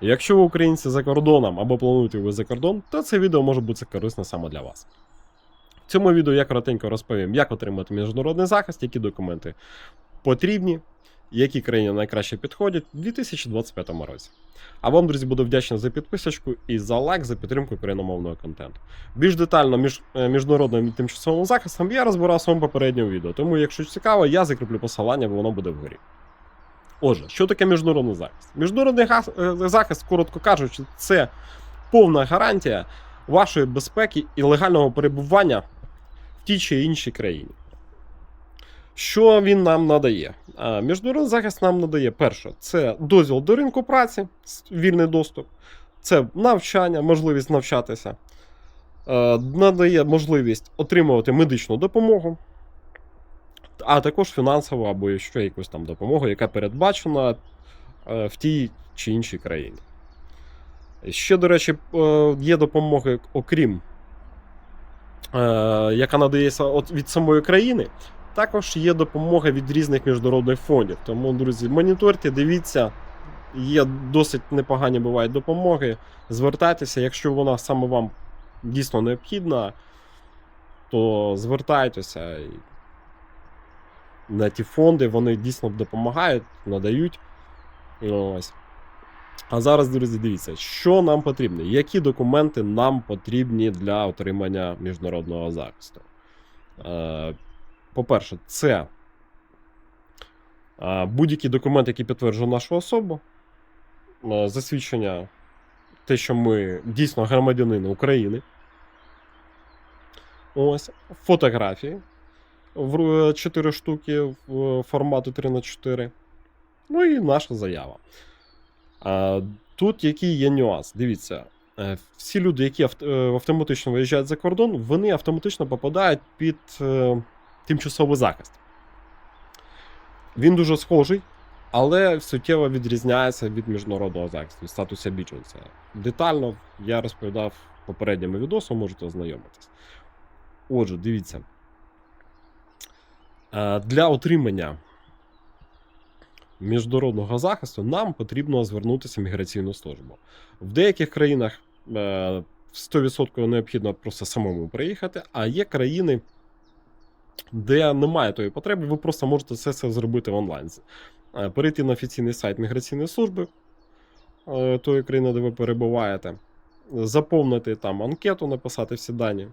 Якщо ви українці за кордоном або плануєте ви за кордон, то це відео може бути корисне саме для вас. В цьому відео я коротенько розповім, як отримати міжнародний захист, які документи потрібні, які країни найкраще підходять у 2025 році. А вам, друзі, буду вдячний за підписочку і за лайк за підтримку україномовного контенту. Більш детально між е, міжнародним тимчасовим захистом я розбирав в своєму попередньому відео, тому якщо цікаво, я закріплю посилання, бо воно буде вгорі. Отже, що таке міжнародний захист? Міжнародний е, захист, коротко кажучи, це повна гарантія вашої безпеки і легального перебування в тій чи іншій країні. Що він нам надає? Міжнародний захист нам надає перше, це дозвіл до ринку праці, вільний доступ, це навчання, можливість навчатися, Е, надає можливість отримувати медичну допомогу, а також фінансову або ще якусь там допомогу, яка передбачена е, в тій чи іншій країні. Ще, до речі, е, є допомоги, окрім е, яка надається від самої країни, також є допомога від різних міжнародних фондів. Тому, друзі, моніторте, дивіться, є досить непогані бувають допомоги. Звертайтеся, якщо вона саме вам дійсно необхідна, то звертайтеся. На ті фонди вони дійсно допомагають, надають. Ось. А зараз, друзі, дивіться, що нам потрібно, які документи нам потрібні для отримання міжнародного захисту. Е, По-перше, це е, будь-який документ, який підтверджує нашу особу, е, засвідчення, те, що ми дійсно громадянини України. Ось, фотографії в 4 штуки в формату 3 на 4 Ну і наша заява. Тут який є нюанс? Дивіться, е, всі люди, які е, автоматично виїжджають за кордон, вони автоматично попадають під е, тимчасовий захист. Він дуже схожий, але суттєво відрізняється від міжнародного захисту, від статуса біженця. Детально я розповідав попередньому відосу, можете ознайомитись. Отже, дивіться. Е, Для отримання міжнародного захисту нам потрібно звернутися в міграційну службу. В деяких країнах е, 100% необхідно просто самому приїхати, а є країни, де немає тої потреби, ви просто можете це, це зробити онлайн. Е, Перейти на офіційний сайт міграційної служби е, тої країни, де ви перебуваєте, заповнити там анкету, написати всі дані,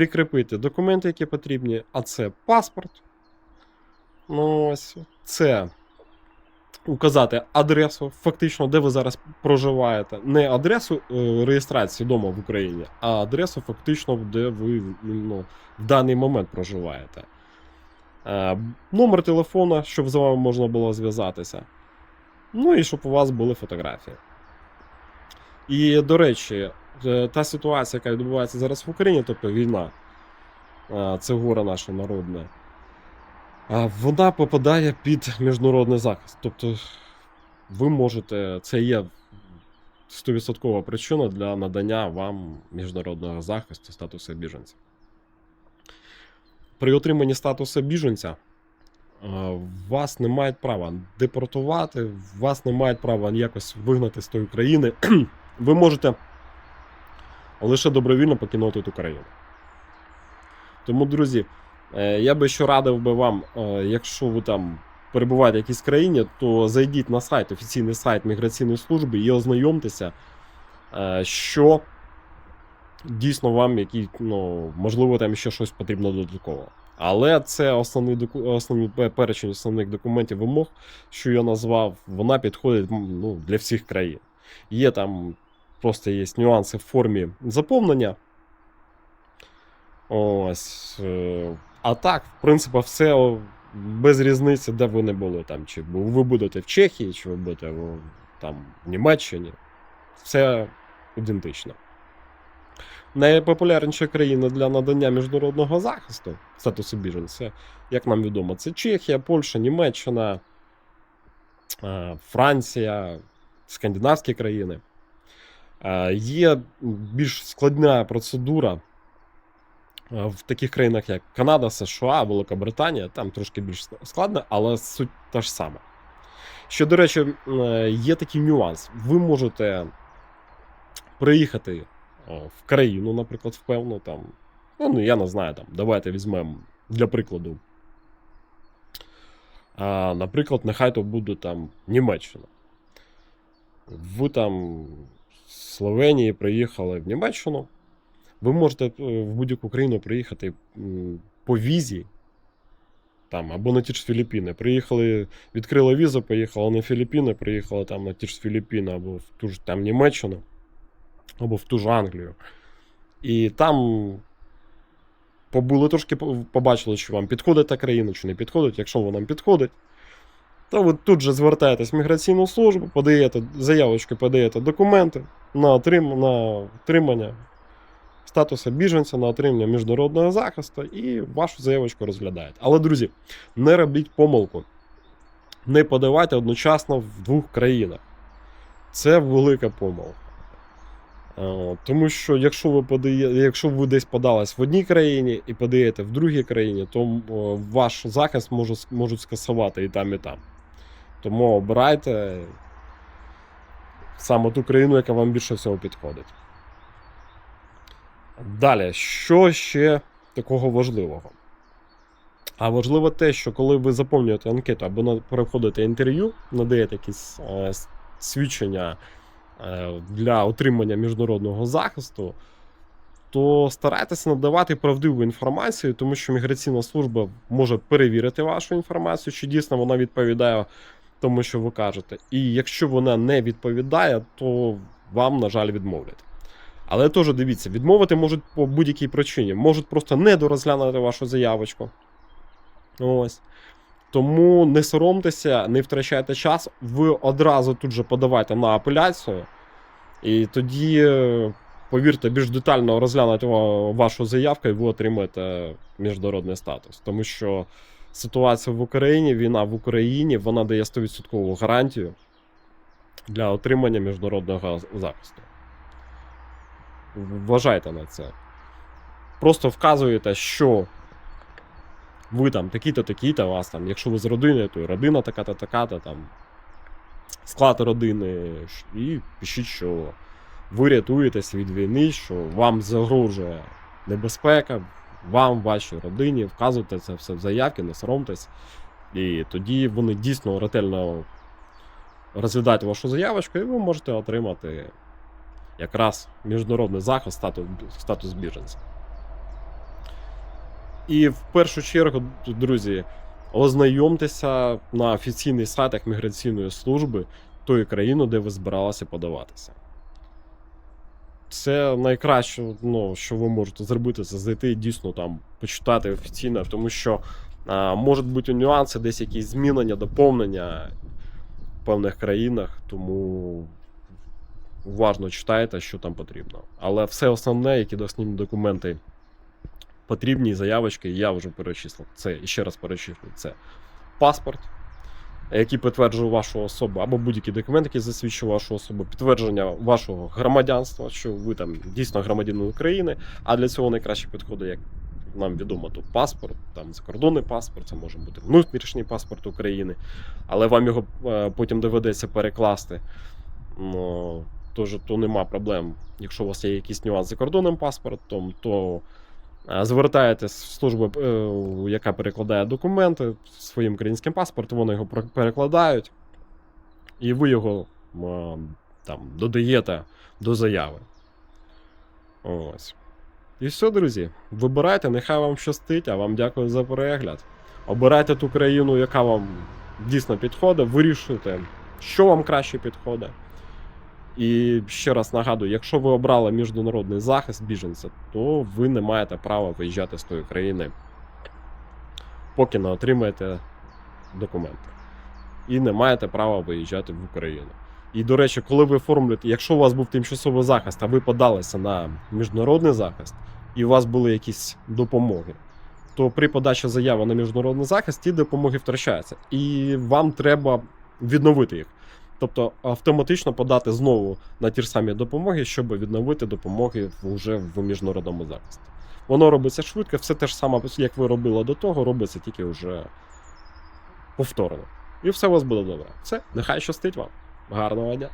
прикріпити документи, які потрібні, а це паспорт. Ну, ось це указати адресу, фактично, де ви зараз проживаєте. Не адресу е, реєстрації вдома в Україні, а адресу, фактично, де ви ну, в даний момент проживаєте. Е, номер телефона, щоб з вами можна було зв'язатися. Ну і щоб у вас були фотографії. І, до речі, та ситуація, яка відбувається зараз в Україні, тобто війна, е, це горе наше народне. Вона попадає під міжнародний захист. Тобто, ви можете, це є 100% причина для надання вам міжнародного захисту статусу біженця. При отриманні статусу біженця е, вас не мають права депортувати, вас не мають права якось вигнати з тої країни. Ви можете лише добровільно покинути ту країну. Тому, друзі. Е, Я би що радив би вам, е, якщо ви там перебуваєте в якійсь країні, то зайдіть на сайт, офіційний сайт міграційної служби і ознайомтеся, е, що дійсно вам, які, ну, можливо, там ще щось потрібно додатково. Але це основний основний перечень основних документів вимог, що я назвав, вона підходить ну, для всіх країн. Є там просто є нюанси в формі заповнення. Ось. е, А так, в принципі, все без різниці, де ви не були там. Чи ви будете в Чехії, чи ви будете там, в Німеччині. Все ідентично. Найпопулярніша країна для надання міжнародного захисту статусу біженця, як нам відомо, це Чехія, Польща, Німеччина, е, Франція, скандинавські країни. Е, Є більш складна процедура е, в таких країнах, як Канада, США, Великобританія, там трошки більш складно, але суть та ж сама. Що, до речі, е, є такий нюанс. Ви можете приїхати в країну, наприклад, в певну там. Ну, ну, я не знаю, там, давайте візьмемо для прикладу. Наприклад, нехай то буде там Німеччина. Ви там Словенії приїхали в Німеччину. Ви можете е, в будь-яку країну приїхати по візі, там, або на ті ж Філіппіни. Приїхали, відкрили візу, поїхали на Філіппіни, приїхали там на ті ж Філіппіни, або в ту ж там Німеччину, або в ту ж Англію. І там побули трошки, побачили, що вам підходить та країна, чи не підходить. Якщо вона підходить, то ви тут же звертаєтесь в міграційну службу, подаєте заявочки, подаєте документи на, отрим, на отримання статусу біженця, на отримання міжнародного захисту, і вашу заявочку розглядають. Але, друзі, не робіть помилку. Не подавайте одночасно в двох країнах. Це велика помилка. Тому що якщо ви подає, якщо ви десь подались в одній країні і подаєте в другій країні, то ваш захист можуть скасувати і там, і там. Тому обирайте саме ту країну, яка вам більше всього підходить. Далі, що ще такого важливого? А важливо те, що коли ви заповнюєте анкету або проходите інтерв'ю, надаєте якісь е, свідчення е, для отримання міжнародного захисту, то старайтеся надавати правдиву інформацію, тому що міграційна служба може перевірити вашу інформацію, чи дійсно вона відповідає тому, що ви кажете. І якщо вона не відповідає, то вам, на жаль, відмовлять. Але теж дивіться, відмовити можуть по будь-якій причині. Можуть просто не дорозглянути вашу заявочку. Ось. Тому не соромтеся, не втрачайте час, ви одразу тут же подавайте на апеляцію, і тоді, повірте, більш детально розглянуть вашу заявку, і ви отримаєте міжнародний статус. Тому що ситуація в Україні, війна в Україні, вона дає 100% гарантію для отримання міжнародного захисту. Вважайте на це. Просто вказуєте, що ви там такі-то, такі-то, вас там, якщо ви з родиною, то родина така-то, така-то, там склад родини, і пишіть, що ви рятуєтесь від війни, що вам загрожує небезпека, вам, вашій родині, вказуйте це все в заявки, не соромтесь. І тоді вони дійсно ретельно розглядають вашу заявочку, і ви можете отримати якраз міжнародний захист, статус, статус біженця. І в першу чергу, друзі, ознайомтеся на офіційних сайтах міграційної служби тої країни, де ви збиралися подаватися. Це найкраще, ну, що ви можете зробити, це зайти і дійсно там почитати офіційно, тому що а, можуть бути нюанси, десь якісь змінення, доповнення в певних країнах, тому уважно читайте, що там потрібно. Але все основне, які дослідні документи потрібні заявочки, я вже перечислив. Це і ще раз перечислив. Це паспорт, який підтверджує вашу особу, або будь-який документ, який засвідчує вашу особу, підтвердження вашого громадянства, що ви там дійсно громадянин України. А для цього найкраще підходить, як нам відомо, то паспорт, там закордонний паспорт, це може бути внутрішній паспорт України, але вам його е, потім доведеться перекласти. Ну, Тож то нема проблем. Якщо у вас є якийсь нюанс з закордонним паспортом, то звертаєтесь в службу, е, яка перекладає документи своїм українським паспортом, вони його перекладають, і ви його е, там додаєте до заяви. Ось. І все, друзі. Вибирайте, нехай вам щастить, а вам дякую за перегляд. Обирайте ту країну, яка вам дійсно підходить, вирішуйте, що вам краще підходить. І ще раз нагадую, якщо ви обрали міжнародний захист біженця, то ви не маєте права виїжджати з тої країни, поки не отримаєте документи. І не маєте права виїжджати в Україну. І, до речі, коли ви оформлюєте, якщо у вас був тимчасовий захист, а ви подалися на міжнародний захист, і у вас були якісь допомоги, то при подачі заяви на міжнародний захист ті допомоги втрачаються. І вам треба відновити їх. Тобто автоматично подати знову на ті ж самі допомоги, щоб відновити допомоги вже в міжнародному захисті. Воно робиться швидко, все те ж саме, як ви робили до того, робиться тільки вже повторно. і все у вас буде добре. Все, нехай щастить вам. Гарного дня.